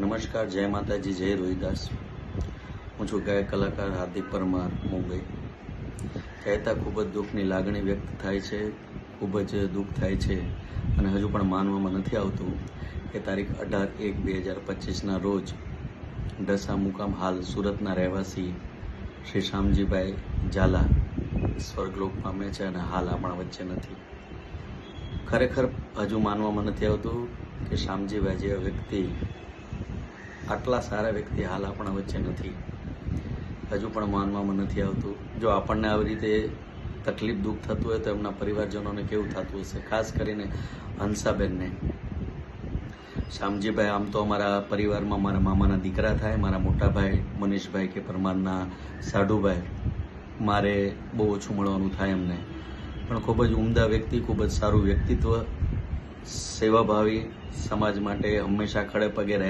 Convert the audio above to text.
નમસ્કાર, જય માતાજી, જય રોહિદાસ. હું છું ગાયક કલાકાર હાર્દિક પરમાર, મુંબઈ. કહેતા ખૂબ જ દુઃખની લાગણી વ્યક્ત થાય છે, ખૂબ જ દુઃખ થાય છે અને હજુ પણ માનવામાં નથી આવતું કે તારીખ અઢાર એક બે હજાર પચીસના રોજ ડસા મુકામ હાલ સુરતના રહેવાસી શ્રી શ્યામજીભાઈ ઝાલા સ્વર્ગલોક પામે છે અને હાલ આપણા વચ્ચે નથી. ખરેખર હજુ માનવામાં નથી આવતું કે શ્યામજીભાઈ જેવા વ્યક્તિ આટલા સારા વ્યક્તિ હાલ આપણા વચ્ચે નથી. હજુ પણ માનવામાં નથી આવતું. જો આપણને આવી રીતે તકલીફ દુઃખ થતું હોય તો એમના પરિવારજનોને કેવું થતું હશે? ખાસ કરીને હંસાબેનને. શ્યામજીભાઈ આમ તો અમારા પરિવારમાં મારા મામાના દીકરા થાય, મારા મોટાભાઈ મનીષભાઈ કે પરમારના સાઢુભાઈ મારે બહુ ઓછું મળવાનું થાય એમને. પણ ખૂબ જ ઉમદા વ્યક્તિ, ખૂબ જ સારું વ્યક્તિત્વ, સેવાભાવી સમાજ માટે હંમેશા ખડે પગે રહે